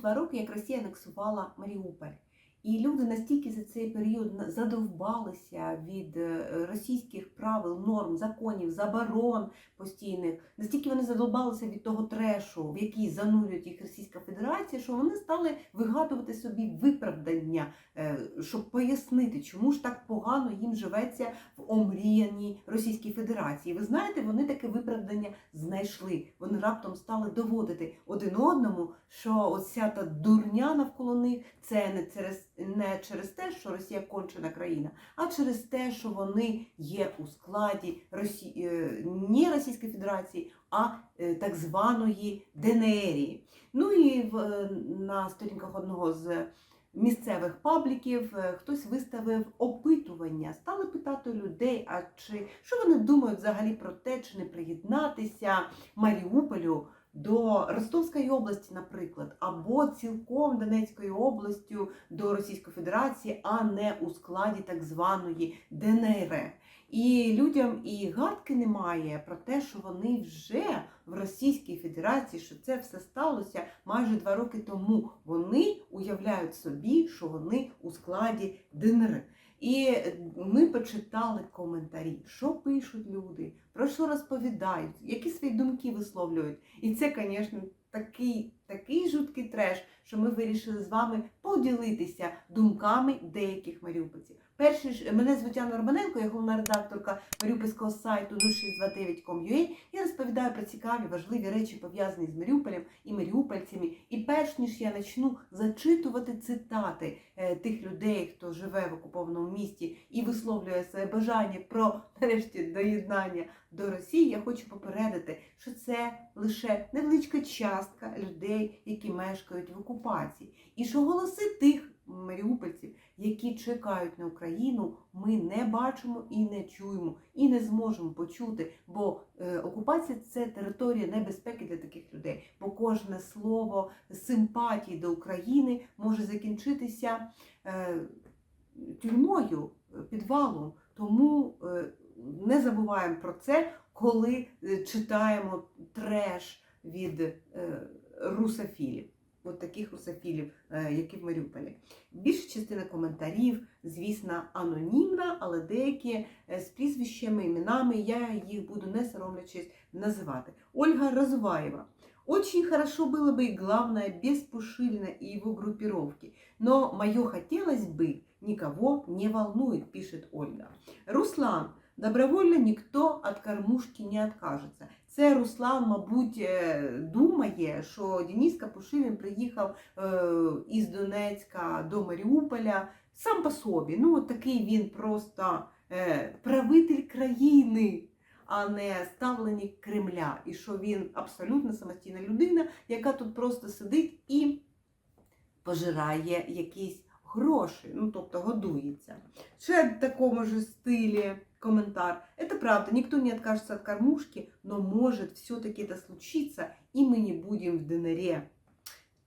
два роки, як Росія анексувала Маріуполь. І люди настільки за цей період задовбалися від е, російських правил, норм, законів, заборон постійних, настільки вони задовбалися від того трешу, в який занурюють їх Російська Федерація, що вони стали вигадувати собі виправдання, е, щоб пояснити, чому ж так погано їм живеться в омріяній Російській Федерації. Ви знаєте, вони таке виправдання знайшли. Вони раптом стали доводити один одному, що оця та дурня навколо них це не через не через те, що Росія кончена країна, а через те, що вони є у складі Росі... е, не Російської Федерації, а е, так званої ДНРії. Ну і в, е, на сторінках одного з місцевих пабліків хтось виставив опитування, стали питати людей, а чи що вони думають взагалі про те, чи не приєднатися Маріуполю до Ростовської області, наприклад, або цілком Донецькою областю до Російської Федерації, а не у складі так званої ДНР. І людям і гадки немає про те, що вони вже в Російській Федерації, що це все сталося майже два роки тому. Вони уявляють собі, що вони у складі ДНР. І ми почитали коментарі, що пишуть люди, про що розповідають, які свої думки висловлюють. І це, звісно, такий, такий жуткий треш, що ми вирішили з вами поділитися думками деяких маріупольців. Перший мене звуть Анна Романенко, я головна редакторка маріупольського сайту 0629.com.ua. Я розповідаю про цікаві, важливі речі, пов'язані з Маріуполем і маріупольцями. І перш ніж я почну зачитувати цитати е, тих людей, хто живе в окупованому місті і висловлює своє бажання про нарешті доєднання до Росії, я хочу попередити, що це лише невеличка частка людей, які мешкають в окупації, і що голоси тих маріупольців, які чекають на Україну, ми не бачимо і не чуємо, і не зможемо почути, бо е, окупація це територія небезпеки для таких людей. Бо кожне слово симпатії до України може закінчитися е, тюрмою, підвалом. Тому е, не забуваємо про це, коли читаємо треш від русофілів От таких русофілів, е, які в Маріуполі. Більша частина коментарів, звісно, анонімна, але деякі е, з прізвищами, іменами, я їх буду не соромлячись називати. Ольга Разуваєва. Очень хорошо было бы и главное без Пушилина и его группировки. Но мое хотелось бы никого не волнует, пишет Ольга. Руслан. Добровольно ніхто від кормушки не откажеться. Це Руслан, мабуть, е, думає, що Денис Капушилін приїхав е, із Донецька до Маріуполя сам по собі. Ну, от такий він просто е, правитель країни, а не ставленик Кремля. І що він абсолютно самостійна людина, яка тут просто сидить і пожирає якісь гроші, ну тобто годується. Ще в такому же стилі комментар. Это правда, никто не откажется от кормушки, но может все-таки это случиться, и мы не будем в ДНР.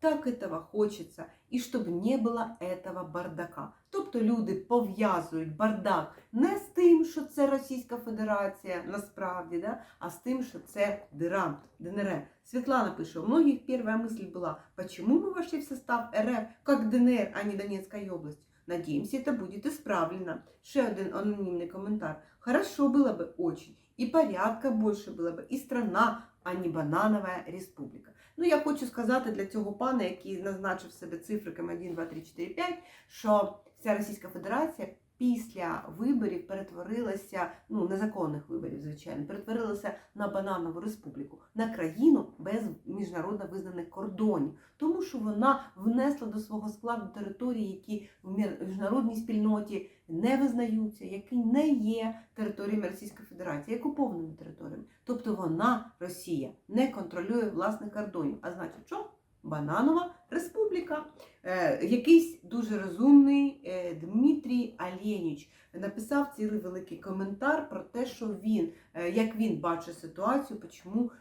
Так этого хочеться, і щоб не було этого бардака. Тобто люди пов'язують бардак не з тим, що це Російська Федерація насправді, да, а з тим, що це дыра, ДНР. Світлана пише, у многих первая мысль была, почему мы вошли в состав РФ как ДНР, а не Донецкая область? Надеемся, это будет исправлено. Ще один анонімний коментар. Хорошо было бы очень. И порядка больше было бы. И страна, а не банановая республика. Ну, я хочу сказати для цього пана, який назначив себе цифриками 1, 2, 3, 4, 5, що вся Російська Федерація після виборів перетворилася, ну незаконних виборів, звичайно, перетворилася на бананову республіку, на країну без міжнародно визнаних кордонів, тому що вона внесла до свого складу території, які в міжнародній спільноті не визнаються, які не є територіями Російської Федерації, як окупованими територіями. Тобто вона, Росія, не контролює власних кордонів. А значить, що? Бананова республіка. Е, якийсь дуже розумний е, Дмитрій Аленіч написав цілий великий коментар про те, що він, е, як він бачить ситуацію, чому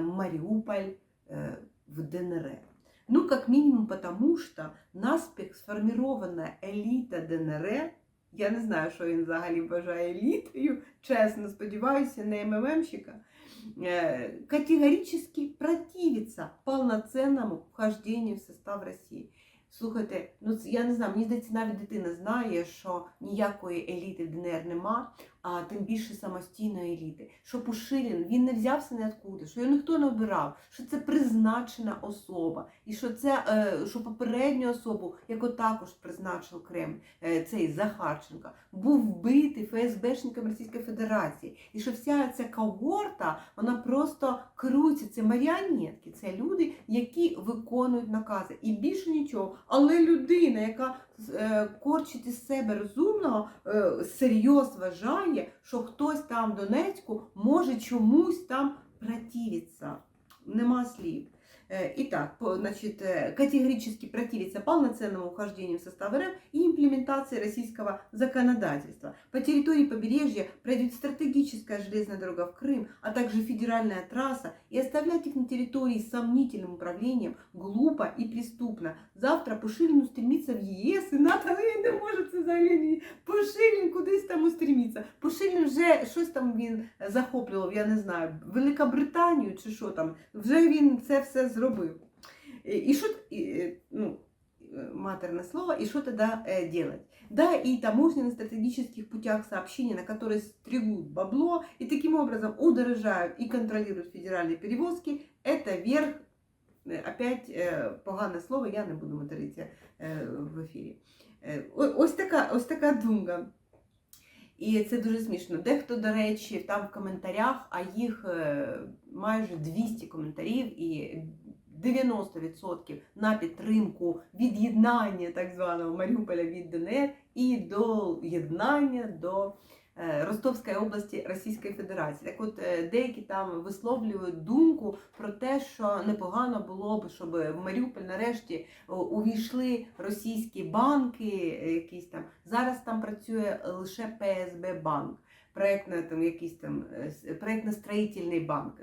Маріуполь в ДНР. Ну, как минимум, потому что наспех сформированная элита ДНР Я не знаю, що він взагалі вважає елітою. Чесно, сподіваюся, не МММщика. Э, Категорически противиться повноценному вхождению в состав Росії. Слухайте, ну я не знаю, мені здається, навіть дитина знає, що ніякої еліти в ДНР нема, а тим більше самостійної еліти. Що Пушилін він не взявся ніоткуди, що його ніхто не обирав, що це призначена особа, і що це е, що попередню особу, яку також призначив Кремль, е, цей Захарченко, був вбитий ФСБшником Російської Федерації, і що вся ця когорта, вона просто керується. Це маріонетки, це люди, які виконують накази, і більше нічого. Але людина, яка е, корчить із себе розумного, серйоз вважає, що хтось там в Донецьку може чомусь там противитися. Нема слів. Э, Итак, по- значит, э, категорически противится полноценному вхождению в состав РФ и имплементации российского законодательства. По территории побережья пройдет стратегическая железная дорога в Крым, а также федеральная трасса, и оставлять их на территории с сомнительным управлением глупо и преступно. Завтра Пушилин устремится в ЕС, і НАТО він не може це взагалі. ні- Пушилін кудись там устремиться. Пушилін вже щось там він захоплював, я не знаю, Великобританію чи що там. Вже він це все зробив. І і що, т- і, е, ну, е, матерное слово, и что тогда э, делать? Да, и таможни на стратегических путях сообщения, на которые стригут бабло и таким образом удорожают и контролируют федеральные перевозки, это верх, э, опять э, погане слово, я не буду материтися е, в ефірі. Е, о- Ось така, ось така думка. І це дуже смішно. Дехто, до речі, там в коментарях, а їх е, майже 200 коментарів і 90% на підтримку від'єднання так званого Маріуполя від ДНР і до єднання до Ростовської області Російської Федерації. Так от е, деякі там висловлюють думку про те, що непогано було б, щоб в Маріуполь нарешті увійшли російські банки, е, якісь там зараз там працює лише ПСБ банк, е, проектно-строїтельний банк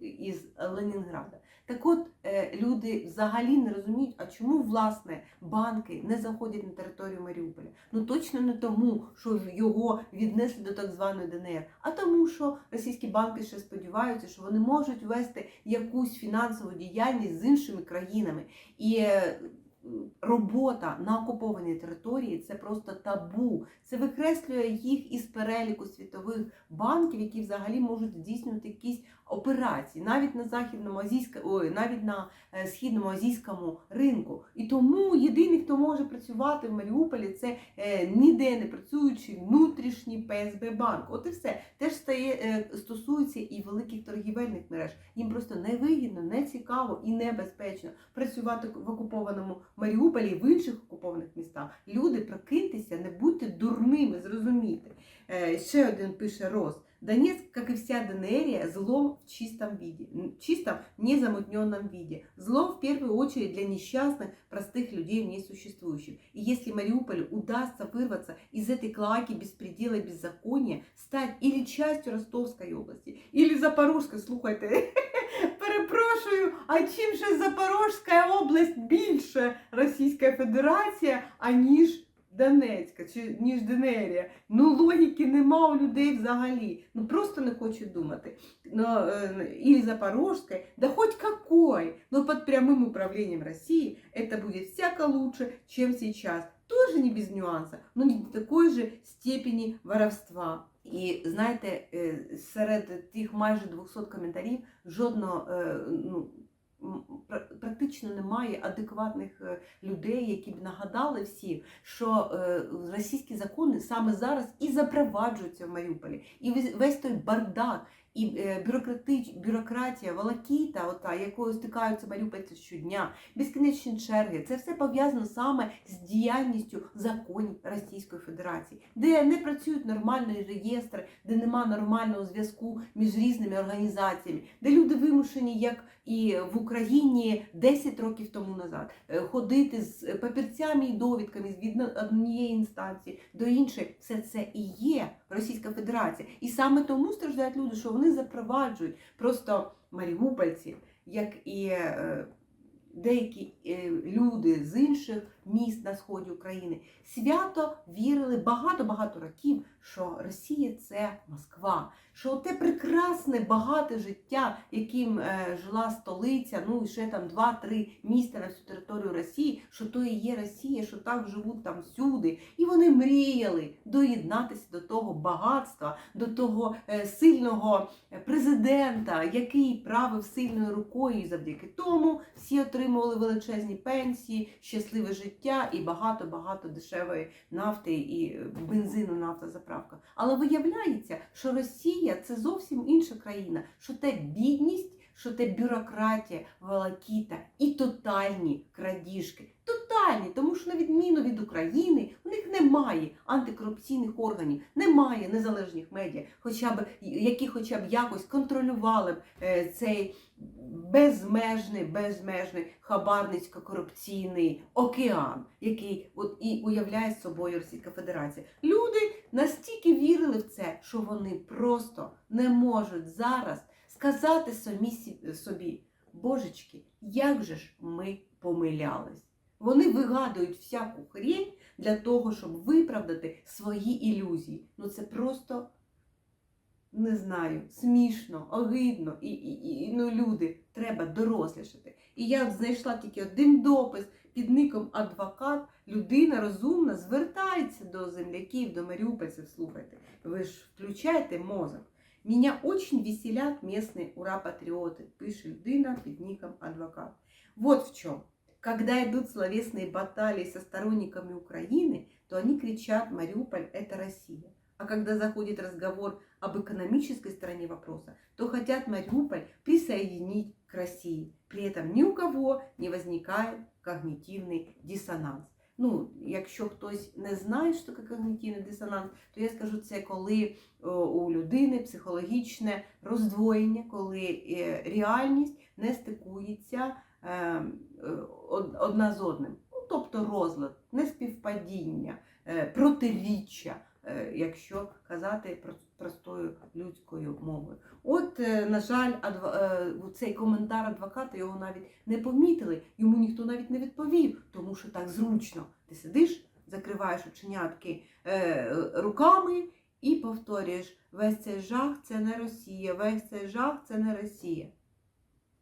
із Ленінграда. Так от е, люди взагалі не розуміють, а чому власне банки не заходять на територію Маріуполя. Ну точно не тому, що його віднесли до так званої ДНР, а тому, що російські банки ще сподіваються, що вони можуть вести якусь фінансову діяльність з іншими країнами. І е, робота на окупованій території це просто табу. Це викреслює їх із переліку світових банків, які взагалі можуть здійснювати якісь операції навіть на західному азійська, ой, навіть на е, східному азійському ринку. І тому єдиний, хто може працювати в Маріуполі, це е, ніде не працюючий внутрішній ПСБ банк. От і все. Теж стає е, стосується і великих торгівельних мереж. Їм просто невигідно, не цікаво і небезпечно працювати в окупованому Маріуполі і в інших окупованих містах. Люди, прокиньтеся, не будьте дурними, зрозумійте. Е, ще один пише Рос. Донецк, как и вся Денерия, злом в чистом виде, н- чистом, незамутненном виде. Злом в первую очередь для несчастных, простых людей, несуществующих. И если Мариуполю удастся вырваться из этой клоаки беспредела и беззакония, стать или частью Ростовской области, или Запорожской, слухайте, перепрошую, а чим же Запорожська область більше Російська Федерація, аніж Донецька чи ніж Денерія? Ну логіки нема у людей взагалі. Ну просто не хочуть думати. Ну, э, или Запорожской, да хоть какой, но под прямым управлением России это будет всяко лучше, чем сейчас. Тоже не без нюанса, но не до такой же степені воровства. І знаєте, е, серед тих майже 200 коментарів жодного е, ну, практично немає адекватних е, людей, які б нагадали всім, що російські закони саме зараз і запроваджуються в Маріуполі. І весь той бардак, і е, бюрократія, волокіта, ота, якою стикаються маріупольці щодня, безкінечні черги. Це все пов'язано саме з діяльністю законів Російської Федерації, де не працюють нормальні реєстри, де нема нормального зв'язку між різними організаціями, де люди вимушені, як і в Україні 10 років тому назад, е, ходити з папірцями і довідками з від однієї інстанції до іншої. Все це і є Російська Федерація. І саме тому страждають люди, що вони запроваджують просто маріупольців, як і е, деякі е, люди з інших міст на сході України, свято вірили багато-багато років, що Росія це Москва, що те прекрасне багате життя, яким е, жила столиця, ну і ще там два-три міста на всю територію Росії, що то і є Росія, що так живуть там всюди. І вони мріяли доєднатися до того багатства, до того е, сильного президента, який правив сильною рукою, і завдяки тому всі отримували величезні пенсії, щасливе життя і багато-багато дешевої нафти і е, бензину нафтозаправка. Але виявляється, що Росія це зовсім інша країна, що те бідність, що те бюрократія, волокіта і тотальні крадіжки. Тотальні, тому що на відміну від України у них немає антикорупційних органів, немає незалежних медіа, хоча б які хоча б якось контролювали б е, цей безмежний, безмежний хабарницько-корупційний океан, який от і уявляє собою Російська Федерація. Люди настільки вірили в це, що вони просто не можуть зараз сказати самі собі, божечки, як же ж ми помилялись. Вони вигадують всяку хрень для того, щоб виправдати свої ілюзії. Ну це просто не знаю, смішно, огидно. І, і, і ну, люди, треба дорослішати. І я знайшла тільки один допис під ником адвокат. Людина розумна звертається до земляків, до маріупольців. Слухайте, ви ж включаєте мозок. Меня очень веселят местные ура-патриоты, пише людина під ником адвокат. Вот в чем. Когда идут словесные баталии со сторонниками Украины, то они кричат «Мариуполь – это Россия». А когда заходит разговор об экономической стороне вопроса, то хотят Мариуполь присоединить к России. При этом ни у кого не возникает когнитивный диссонанс. Ну, якщо хтось не знає, що таке когнітивний дисонанс, то я скажу це, коли о, у людини психологічне роздвоєння, коли е, реальність не стикується е, е, од- Одна з одним. Ну, тобто розлад, неспівпадіння, е, протиріччя, е, якщо казати простою людською мовою. От, е, на жаль, е, цей коментар адвоката його навіть не помітили, йому ніхто навіть не відповів, тому що так зручно. Ти сидиш, закриваєш оченятки е, руками і повторюєш: весь цей жах це не Росія, весь цей жах це не Росія.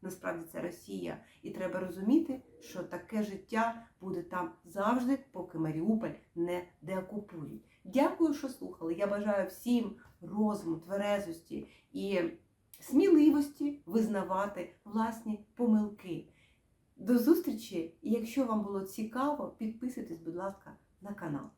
Насправді це Росія. І треба розуміти, що таке життя буде там завжди, поки Маріуполь не деокупують. Дякую, що слухали. Я бажаю всім розуму, тверезості і сміливості визнавати власні помилки. До зустрічі! І якщо вам було цікаво, підписуйтесь, будь ласка, на канал.